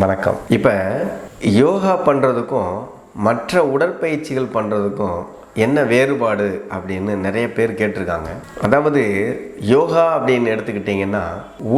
வணக்கம். இப்போ யோகா பண்ணுறதுக்கும் மற்ற உடற்பயிற்சிகள் பண்ணுறதுக்கும் என்ன வேறுபாடு அப்படின்னு நிறைய பேர் கேட்டிருக்காங்க. அதாவது யோகா அப்படின்னு எடுத்துக்கிட்டிங்கன்னா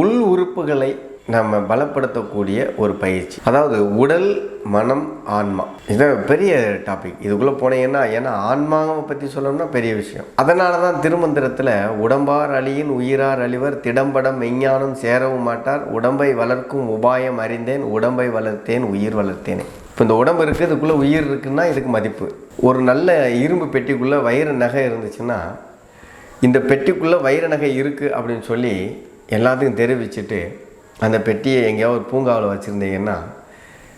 உள் உறுப்புகளை நம்ம பலப்படுத்தக்கூடிய ஒரு பயிற்சி. அதாவது உடல் மனம் ஆன்மா. இது பெரிய டாபிக் இதுக்குள்ளே போனீங்கன்னா ஏன்னா ஆன்மாவை பற்றி சொல்லணும்னா பெரிய விஷயம். அதனால தான் திருமந்திரத்தில் உடம்பார் அழியின் உயிரார் அழிவர் திடம்படம் மெஞ்ஞானம் சேரவும் மாட்டார் உடம்பை வளர்க்கும் உபாயம் அறிந்தேன் உடம்பை வளர்த்தேன் உயிர் வளர்த்தேனே. இப்போ இந்த உடம்பு இருக்குது இதுக்குள்ளே உயிர் இருக்குன்னா இதுக்கு மதிப்பு. ஒரு நல்ல இரும்பு பெட்டிக்குள்ளே வயிறு நகை இருந்துச்சுன்னா இந்த பெட்டிக்குள்ளே வைர நகை இருக்குது அப்படின்னு சொல்லி எல்லாத்துக்கும் தெரிவிச்சுட்டு அந்த பெட்டியை எங்கேயாவது ஒரு பூங்காவில் வச்சுருந்தீங்கன்னா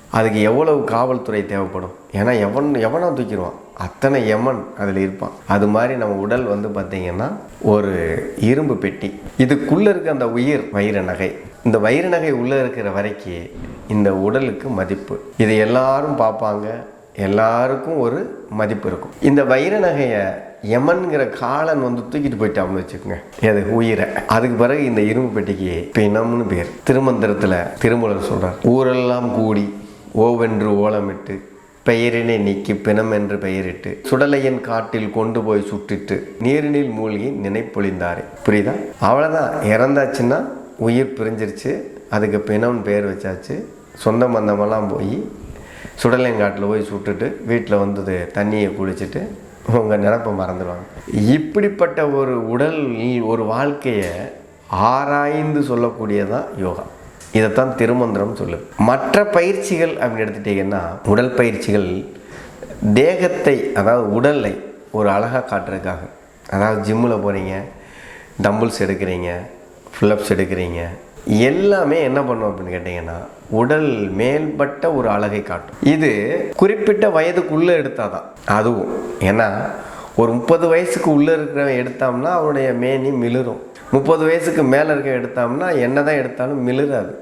அதுக்கு எவ்வளவு காவல்துறை தேவைப்படும்? ஏன்னா எவன் எவனாக தூக்கிடுவான். அத்தனை எமன் அதில் இருப்பான். அது மாதிரி நம்ம உடல் வந்து பார்த்திங்கன்னா ஒரு இரும்பு பெட்டி. இதுக்குள்ளே இருக்க அந்த உயிர் வைர நகை. இந்த வைர நகை உள்ளே இருக்கிற வரைக்கும் இந்த உடலுக்கு மதிப்பு. இதை எல்லாரும் பார்ப்பாங்க. எல்லாருக்கும் ஒரு மதிப்பு இருக்கும். இந்த வைர நகையை யமன்கிற காலன் வந்து தூக்கிட்டு போயிட்டான்னு வச்சுக்கோங்க. எது உயிரை. அதுக்கு பிறகு இந்த இரும்பு பெட்டிக்கு பிணம்னு பேர். திருமந்திரத்தில் திருமூலர் சொல்கிறார் ஊரெல்லாம் கூடி ஓவென்று ஓலமிட்டு பெயரினை நீக்கி பிணம் என்று பெயரிட்டு சுடலையன் காட்டில் கொண்டு போய் சுட்டிட்டு நீரினில் மூழ்கி நினைப்பொழிந்தாரே. புரியுதா? அவ்வளோதான் இறந்தாச்சுன்னா உயிர் பிரிஞ்சிருச்சு. அதுக்கு பிணம்னு பேர் வச்சாச்சு. சொந்த பந்தமெல்லாம் போய் சுடலையங்காட்டில் போய் சுட்டுட்டு வீட்டில் வந்தது தண்ணியை குளிச்சுட்டு உங்கள் நினப்பை மறந்துடுவாங்க இப்படிப்பட்ட ஒரு உடல் ஒரு வாழ்க்கையை ஆராய்ந்து சொல்லக்கூடியதான் யோகா. இதைத்தான் திருமந்திரம் சொல்லு மற்ற பயிற்சிகள் அப்படின்னு எடுத்துட்டிங்கன்னா உடல் பயிற்சிகள் தேகத்தை அதாவது உடலை ஒரு அழகாக காட்டுறதுக்காக. அதாவது ஜிம்மில் போகிறீங்க டம்பிள்ஸ் எடுக்கிறீங்க ஃபுல்லப்ஸ் எடுக்கிறீங்க. எல்லாமே என்ன பண்ணும் அப்படின்னு கேட்டிங்கன்னா உடல் மேல்பட்ட ஒரு அழகை காட்டும். இது குறிப்பிட்ட வயதுக்குள்ளே எடுத்தால் தான் அதுவும். ஏன்னா ஒரு முப்பது வயசுக்கு உள்ளே இருக்கிறவன் எடுத்தோம்னா அவனுடைய மேனி மிளிரும். முப்பது வயசுக்கு மேலே இருக்க எடுத்தோம்னா என்ன தான் எடுத்தாலும் மிளிராது.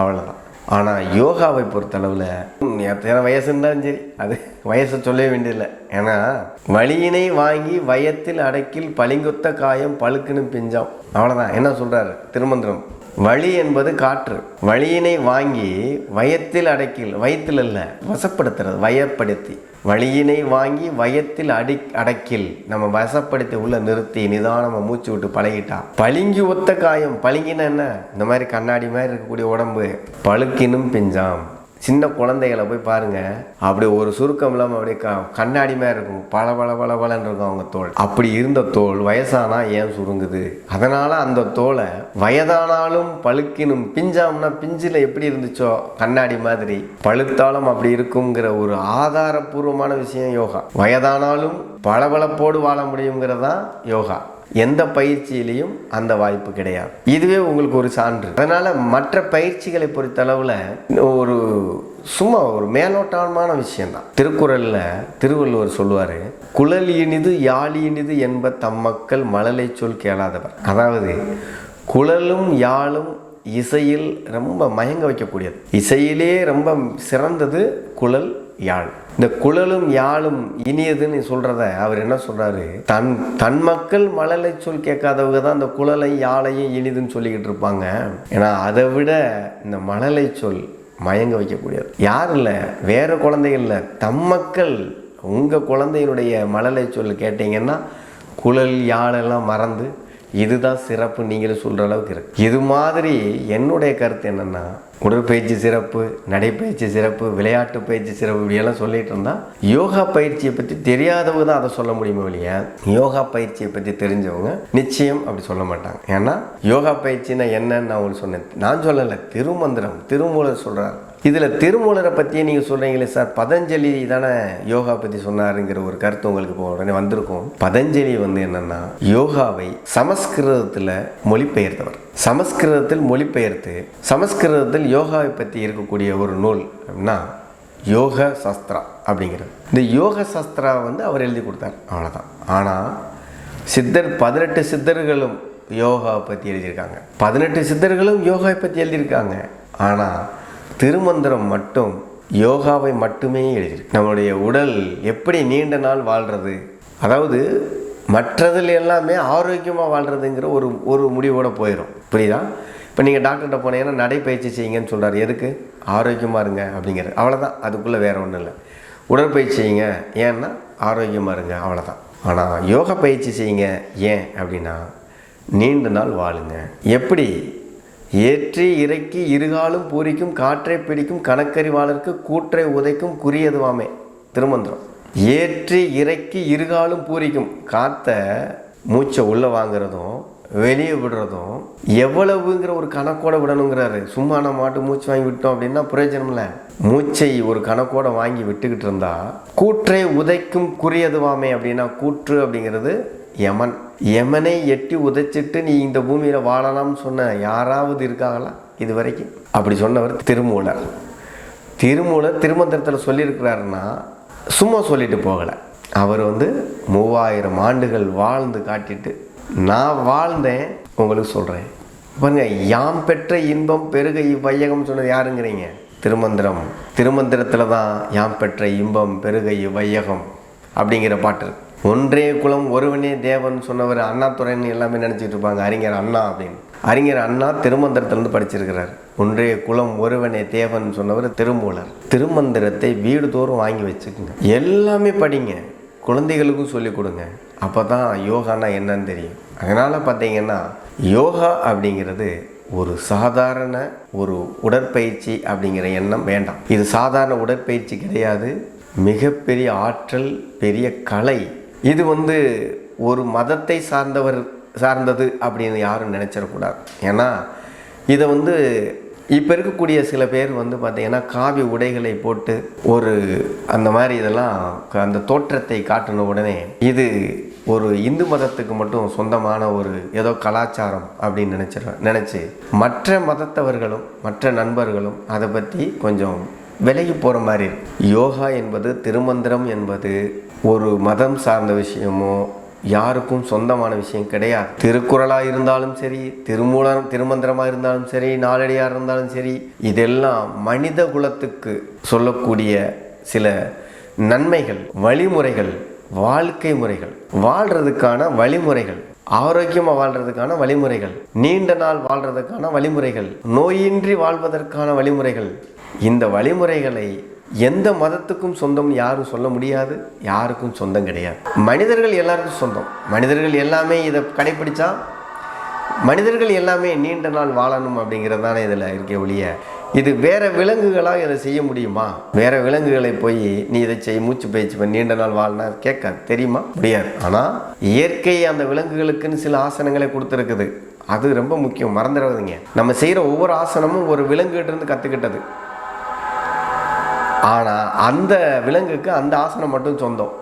அவ்வளோதான் ஆனால் யோகாவை பொறுத்தளவில் எத்தனை வயசு இருந்தாலும் சரி அது வயசை சொல்லவே வேண்டியதில்லை. ஏன்னா வழியினை வாங்கி வயத்தில் அடக்கில் பளிங்குத்த காயம் பழுக்குன்னு பிஞ்சாம். அவ்வளோதான் என்ன சொல்கிறாரு திருமந்திரம். வழி என்பது காற்று. வழியினை வாங்கி வயத்தில் அடக்கில் வயத்தில் அல்ல வசப்படுத்துறது வயப்படுத்தி. வழியினை வாங்கி வயத்தில் அடி அடக்கில் நம்ம வசப்படுத்தி உள்ள நிறுத்தி நிதானமாக மூச்சு விட்டு பழகிட்டா. பளிங்கி ஒத்த காயம் பளிங்கினா என்ன? இந்த மாதிரி கண்ணாடி மாதிரி இருக்கக்கூடிய உடம்பு. பழுக்கினும் பிஞ்சாம். சின்ன குழந்தைகளை போய் பாருங்க. அப்படி ஒரு சுருக்கம் இல்லாமல் அப்படியே க கண்ணாடி மாதிரி இருக்கும். பல பல பல பலன்னு இருக்கும் அவங்க தோல். அப்படி இருந்த தோல் வயசானா ஏன் சுருங்குது? அதனால் அந்த தோலை வயதானாலும் பழுக்கினும் பிஞ்சாம்னா பிஞ்சில் எப்படி இருந்துச்சோ கண்ணாடி மாதிரி. பழுத்தாலும் அப்படி இருக்குங்கிற ஒரு ஆதாரபூர்வமான விஷயம் யோகா. வயதானாலும் பளபளப்போடு வாழ முடியுங்கிறதா யோகா. எந்த பயிற்சியிலையும் அந்த வாய்ப்பு கிடையாது. இதுவே உங்களுக்கு ஒரு சான்று. அதனால் மற்ற பயிற்சிகளை பொறுத்தளவில் ஒரு சும்மா ஒரு மேலோட்டமான விஷயம்தான். திருக்குறளில் திருவள்ளுவர் சொல்லுவார் குழல் இனிது யாழ் இனிது என்ப தம் மக்கள் மழலை சொல் கேளாதவர். அதாவது குழலும் யாழும் இசையில் ரொம்ப மயங்க வைக்கக்கூடியது. இசையிலே ரொம்ப சிறந்தது குழல் யாழ். இந்த குழலும் யாழும் இனியதுன்னு சொல்கிறத அவர் என்ன சொல்கிறாரு தன் தன் மக்கள் மழலை சொல் கேட்காதவங்க தான் இந்த குழலை யாழையும் இனிதுன்னு சொல்லிக்கிட்டு இருப்பாங்க. ஏன்னா அதை விட இந்த மழலை சொல் மயங்க வைக்கக்கூடியது. யார் இல்லை? வேறு குழந்தைகள் இல்லை. தம் மக்கள் உங்கள் குழந்தையினுடைய மழலை சொல் கேட்டிங்கன்னா குழல் யாழெல்லாம் மறந்து இதுதான் சிறப்பு நீங்களும் சொல்கிற அளவுக்கு இருக்குது இது மாதிரி என்னுடைய கருத்து என்னென்னா உடற்பயிற்சி சிறப்பு நடைப்பயிற்சி சிறப்பு விளையாட்டு பயிற்சி சிறப்பு இப்படியெல்லாம் சொல்லிட்டு இருந்தால் யோகா பயிற்சியை பற்றி தெரியாதவங்க தான் அதை சொல்ல முடியுமோ இல்லையா யோகா பயிற்சியை பற்றி தெரிஞ்சவங்க நிச்சயம் அப்படி சொல்ல மாட்டாங்க. ஏன்னா யோகா பயிற்சினா என்னன்னு நான் உங்களுக்கு சொன்னேன். நான் சொல்லலை திருமந்திரம் திருமூலர் சொல்கிறார் இதில் திருமூலரை பற்றியே நீங்கள் சொல்கிறீங்களே சார் பதஞ்சலி தானே யோகா பற்றி சொன்னாருங்கிற ஒரு கருத்து உங்களுக்கு இப்போ உடனே வந்திருக்கும். பதஞ்சலி வந்து என்னென்னா யோகாவை சமஸ்கிருதத்தில் மொழிபெயர்த்தவர். சமஸ்கிருதத்தில் மொழிபெயர்த்து சமஸ்கிருதத்தில் யோகாவை பற்றி இருக்கக்கூடிய ஒரு நூல் அப்படின்னா யோக சாஸ்திரா அப்படிங்கிறது. இந்த யோக சாஸ்திரா வந்து அவர் எழுதி கொடுத்தார் அவ்வளோதான் ஆனால் சித்தர் பதினெட்டு சித்தர்களும் யோகா பற்றி எழுதியிருக்காங்க. பதினெட்டு சித்தர்களும் யோகாவை பற்றி எழுதியிருக்காங்க. ஆனால் திருமந்திரம் மட்டும் யோகாவை மட்டுமே எழுதியிருக்கு. நம்மளுடைய உடல் எப்படி நீண்ட நாள் வாழ்கிறது அதாவது மற்றதில் எல்லாமே ஆரோக்கியமாக வாழ்கிறதுங்கிற ஒரு ஒரு முடிவோடு போயிடும் புரியுதா? இப்போ நீங்கள் டாக்டர்கிட்ட போனீங்கன்னா நடைப்பயிற்சி செய்யுங்கன்னு சொல்கிறார் எதுக்கு? ஆரோக்கியமாக இருங்க அப்படிங்கிறது அவ்வளோதான் அதுக்குள்ளே வேறு ஒன்றும் இல்லை. உடற்பயிற்சி செய்யுங்க. ஏன்னா ஆரோக்கியமாக இருங்க. அவ்வளோதான் ஆனால் யோகா பயிற்சி செய்யுங்க. ஏன் அப்படின்னா நீண்ட நாள் வாழுங்க. எப்படி? ஏற்றி இறக்கி இருகாலும் பூரிக்கும் காற்றை பிடிக்கும் கணக்கறிவாளருக்கு கூற்றை உதைக்கும் குறியதுவாமே. திருமந்திரம். ஏற்றி இறக்கி இருகாலும் பூரிக்கும். காற்றை மூச்சை உள்ளே வாங்குறதும் வெளியே விடுறதும் எவ்வளவுங்கிற ஒரு கணக்கோட விடணுங்கிறாரு. சும்மா நம்ம மாட்டு மூச்சு வாங்கி விட்டோம் அப்படின்னா பிரயோஜனம் இல்லை மூச்சை ஒரு கணக்கோட வாங்கி விட்டுக்கிட்டு இருந்தா கூற்றை உதைக்கும் குறியதுவாமே அப்படின்னா கூற்று அப்படிங்கிறது யமன். யமனை எட்டி உதைச்சிட்டு நீ இந்த பூமியில் வாழலாம்னு சொன்ன யாராவது இருக்காங்களா இது வரைக்கும் அப்படி சொன்னவர் திருமூலர். திருமூலர் திருமந்திரத்தில் சொல்லியிருக்கிறாருன்னா சும்மா சொல்லிட்டு போகலை. அவர் வந்து மூவாயிரம் ஆண்டுகள் வாழ்ந்து காட்டிட்டு நான் வாழ்ந்தேன் உங்களுக்கு சொல்கிறேன் பாருங்க யாம் பெற்ற இன்பம் பெருக இவ்வையகம் சொன்னது யாருங்கிறீங்க? திருமந்திரம். திருமந்திரத்தில் தான் யாம் பெற்ற இன்பம் பெருக இவ்வையகம் அப்படிங்கிற பாட்டு இருக்கு. ஒன்றே குலம் ஒருவனே தேவன் சொன்னவர் அண்ணாத்துறைன்னு எல்லாமே நினச்சிட்டு இருப்பாங்க. அறிஞர் அண்ணா அப்படின்னு. அறிஞர் அண்ணா திருமந்திரத்திலிருந்து படிச்சிருக்கிறார். ஒன்றே குலம் ஒருவனே தேவன் சொன்னவர் திருமூலர். திருமந்திரத்தை வீடு தோறும் வாங்கி வச்சுக்கோங்க. எல்லாமே படிங்க. குழந்தைகளுக்கும் சொல்லிக் கொடுங்க. அப்போ தான் யோகானா என்னன்னு தெரியும். அதனால் பார்த்தீங்கன்னா யோகா அப்படிங்கிறது ஒரு சாதாரண ஒரு உடற்பயிற்சி அப்படிங்கிற எண்ணம் வேண்டாம். இது சாதாரண உடற்பயிற்சி கிடையாது. மிகப்பெரிய ஆற்றல் பெரிய கலை இது வந்து ஒரு மதத்தை சார்ந்தவர் சார்ந்தது அப்படின்னு யாரும் நினச்சிடக்கூடாது ஏன்னா இதை வந்து இப்போ இருக்கக்கூடிய சில பேர் வந்து பார்த்திங்கன்னா காவி உடைகளை போட்டு ஒரு அந்த மாதிரி இதெல்லாம் க- அந்த தோற்றத்தை காட்டின உடனே இது ஒரு இந்து மதத்துக்கு மட்டும் சொந்தமான ஒரு ஏதோ கலாச்சாரம் அப்படின்னு நினச்சிட நினச்சி மற்ற மதத்தவர்களும் மற்ற நண்பர்களும் அதை பற்றி கொஞ்சம் விலகி போகிற மாதிரி. யோகா என்பது திருமந்திரம் என்பது ஒரு மதம் சார்ந்த விஷயமோ யாருக்கும் சொந்தமான விஷயம் கிடையாது. திருக்குறளாக இருந்தாலும் சரி திருமூலம் திருமந்திரமாக இருந்தாலும் சரி நாளடியாக இருந்தாலும் சரி இதெல்லாம் மனித குலத்துக்கு சொல்லக்கூடிய சில நன்மைகள் வழிமுறைகள் வாழ்க்கை முறைகள். வாழ்றதுக்கான வழிமுறைகள் ஆரோக்கியமாக வாழ்றதுக்கான வழிமுறைகள் நீண்ட நாள் வாழ்றதுக்கான வழிமுறைகள் நோயின்றி வாழ்வதற்கான வழிமுறைகள் இந்த வழிமுறைகளை எந்த மதத்துக்கும் சொந்தம் யாரும் சொல்ல முடியாது யாருக்கும் சொந்தம் கிடையாது. மனிதர்கள் எல்லாருக்கும் சொந்தம். மனிதர்கள் எல்லாமே இதை கடைப்பிடிச்சா மனிதர்கள் எல்லாமே நீண்ட நாள் வாழணும் அப்படிங்கிறது தானே இதில் இருக்க ஒழிய இது வேற விலங்குகளாக இதை செய்ய முடியுமா? வேற விலங்குகளை போய் நீ இதை செய் மூச்சு பயிற்சி பண்ணி நீண்ட நாள் வாழ்னா கேட்காது. தெரியுமா? முடியாது. ஆனால் இயற்கை அந்த விலங்குகளுக்குன்னு சில ஆசனங்களை கொடுத்துருக்குது. அது ரொம்ப முக்கியம். மறந்துடாதீங்க. நம்ம செய்கிற ஒவ்வொரு ஆசனமும் ஒரு விலங்குகிட்டேருந்து கற்றுக்கிட்டது. ஆனால் அந்த விலங்குக்கு அந்த ஆசனம் மட்டும் சொந்தம்.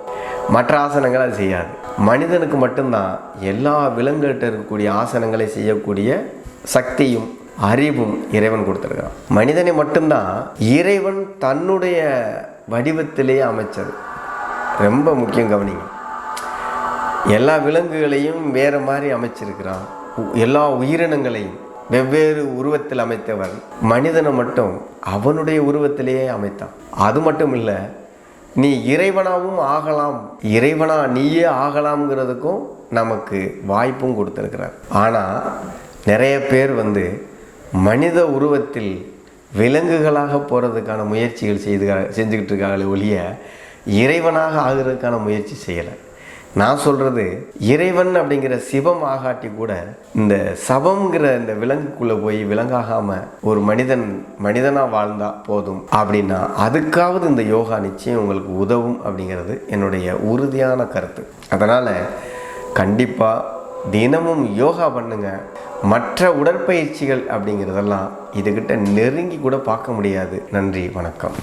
மற்ற ஆசனங்கள் அது செய்யாது. மனிதனுக்கு மட்டும்தான் எல்லா விலங்குகிட்ட இருக்கக்கூடிய ஆசனங்களை செய்யக்கூடிய சக்தியும் அறிவும் இறைவன் கொடுத்துருக்கான் மனிதனை மட்டும்தான் இறைவன் தன்னுடைய வடிவத்திலேயே அமைச்சது. ரொம்ப முக்கியம் கவனிங்க. எல்லா விலங்குகளையும் வேறு மாதிரி அமைச்சிருக்கிறான். உ- எல்லா உயிரினங்களையும். வெவ்வேறு உருவத்தில் அமைத்தவன் மனிதனை மட்டும் அவனுடைய உருவத்திலேயே அமைத்தான். அது மட்டும் இல்லை நீ இறைவனாகவும் ஆகலாம் இறைவனா நீயே ஆகலாம்ங்கிறதுக்கும் நமக்கு வாய்ப்பும் கொடுத்துருக்கிறார். ஆனால் நிறைய பேர் வந்து மனித உருவத்தில் விலங்குகளாக போகிறதுக்கான முயற்சிகள் செய்து செஞ்சுக்கிட்டு இருக்காங்களே ஒழிய இறைவனாக ஆகிறதுக்கான முயற்சி செய்யலை. நான் சொல்கிறது இறைவன் அப்படிங்கிற சிவம் ஆகாட்டி கூட இந்த சபம்ங்கிற இந்த விலங்குக்குள்ளே போய் விலங்காகாமல் ஒரு மனிதன் மனிதனாக வாழ்ந்தா போதும் அப்படின்னா அதுக்காவது இந்த யோகா நிச்சயம் உங்களுக்கு உதவும் அப்படிங்கிறது என்னுடைய உறுதியான கருத்து. அதனால் கண்டிப்பாக தினமும் யோகா பண்ணுங்க. மற்ற உடற்பயிற்சிகள் அப்படிங்கிறதெல்லாம் இதுகிட்ட நெருங்கி கூட பார்க்க முடியாது. நன்றி வணக்கம்.